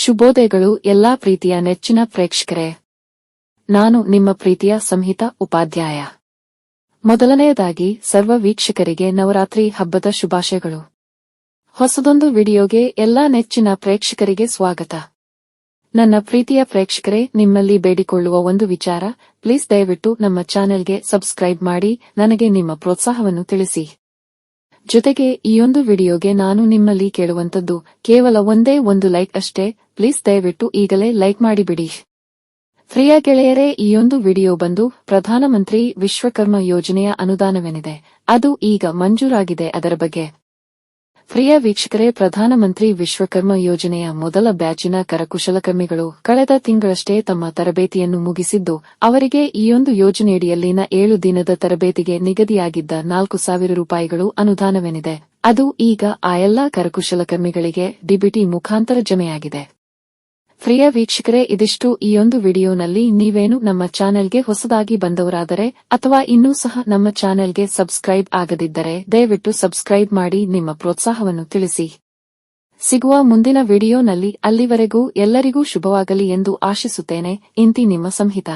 ಶುಭೋದಯಗಳು ಎಲ್ಲಾ ಪ್ರೀತಿಯ ನೆಚ್ಚಿನ ಪ್ರೇಕ್ಷಕರೇ. ನಾನು ನಿಮ್ಮ ಪ್ರೀತಿಯ ಸಂಹಿತ ಉಪಾಧ್ಯಾಯ. ಮೊದಲನೆಯದಾಗಿ ಸರ್ವ ವೀಕ್ಷಕರಿಗೆ ನವರಾತ್ರಿ ಹಬ್ಬದ ಶುಭಾಶಯಗಳು. ಹೊಸದೊಂದು ವಿಡಿಯೋಗೆ ಎಲ್ಲಾ ನೆಚ್ಚಿನ ಪ್ರೇಕ್ಷಕರಿಗೆ ಸ್ವಾಗತ. ನನ್ನ ಪ್ರೀತಿಯ ಪ್ರೇಕ್ಷಕರೇ, ನಿಮ್ಮಲ್ಲಿ ಬೇಡಿಕೊಳ್ಳುವ ಒಂದು ವಿಚಾರ, ಪ್ಲೀಸ್ ದಯವಿಟ್ಟು ನಮ್ಮ ಚಾನೆಲ್ಗೆ ಸಬ್ಸ್ಕ್ರೈಬ್ ಮಾಡಿ, ನನಗೆ ನಿಮ್ಮ ಪ್ರೋತ್ಸಾಹವನ್ನು ತಿಳಿಸಿ. ಜೊತೆಗೆ ಈ ಒಂದು ವಿಡಿಯೋಗೆ ನಾನು ನಿಮ್ಮಲ್ಲಿ ಕೇಳುವಂತದ್ದು ಕೇವಲ ಒಂದೇ ಒಂದು ಲೈಕ್ ಅಷ್ಟೇ, ಪ್ಲೀಸ್ ದಯವಿಟ್ಟು ಈಗಲೇ ಲೈಕ್ ಮಾಡಿಬಿಡಿ. ಪ್ರಿಯ ಗೆಳೆಯರೇ ಒಂದು ವಿಡಿಯೋ ಬಂದು ಪ್ರಧಾನಮಂತ್ರಿ ವಿಶ್ವಕರ್ಮ ಯೋಜನೆಯ ಅನುದಾನವೇನಿದೆ. ಅದು ಈಗ ಮಂಜೂರಾಗಿದೆ ಅದರ ಬಗ್ಗೆ. ಪ್ರಿಯ ವೀಕ್ಷಕರೇ, ಪ್ರಧಾನಮಂತ್ರಿ ವಿಶ್ವಕರ್ಮ ಯೋಜನೆಯ ಮೊದಲ ಬ್ಯಾಚಿನ ಕರಕುಶಲಕರ್ಮಿಗಳು ಕಳೆದ ತಿಂಗಳಷ್ಟೇ ತಮ್ಮ ತರಬೇತಿಯನ್ನು ಮುಗಿಸಿದ್ದು, ಅವರಿಗೆ ಈಯೊಂದು ಯೋಜನೆಯಡಿಯಲ್ಲಿನ ಏಳು ದಿನದ ತರಬೇತಿಗೆ ನಿಗದಿಯಾಗಿದ್ದ ನಾಲ್ಕು ಸಾವಿರ ರೂಪಾಯಿಗಳು ಅನುದಾನವೆನಿದೆ. ಅದು ಈಗ ಆ ಎಲ್ಲಾ ಕರಕುಶಲಕರ್ಮಿಗಳಿಗೆ ಡಿಬಿಟಿ ಮುಖಾಂತರ ಜಮೆಯಾಗಿದೆ. ಪ್ರಿಯ ವೀಕ್ಷಕರೇ, ಇದಿಷ್ಟು ಈ ಒಂದು ವಿಡಿಯೋನಲ್ಲಿ. ನೀವೇನು ನಮ್ಮ ಚಾನೆಲ್ಗೆ ಹೊಸದಾಗಿ ಬಂದವರಾದರೆ ಅಥವಾ ಇನ್ನೂ ಸಹ ನಮ್ಮ ಚಾನೆಲ್ಗೆ ಸಬ್ಸ್ಕ್ರೈಬ್ ಆಗದಿದ್ದರೆ, ದಯವಿಟ್ಟು ಸಬ್ಸ್ಕ್ರೈಬ್ ಮಾಡಿ, ನಿಮ್ಮ ಪ್ರೋತ್ಸಾಹವನ್ನು ತಿಳಿಸಿ. ಸಿಗುವ ಮುಂದಿನ ವಿಡಿಯೋನಲ್ಲಿ ಅಲ್ಲಿವರೆಗೂ ಎಲ್ಲರಿಗೂ ಶುಭವಾಗಲಿ ಎಂದು ಆಶಿಸುತ್ತೇನೆ. ಇಂತಿ ನಿಮ್ಮ ಸಂಹಿತ.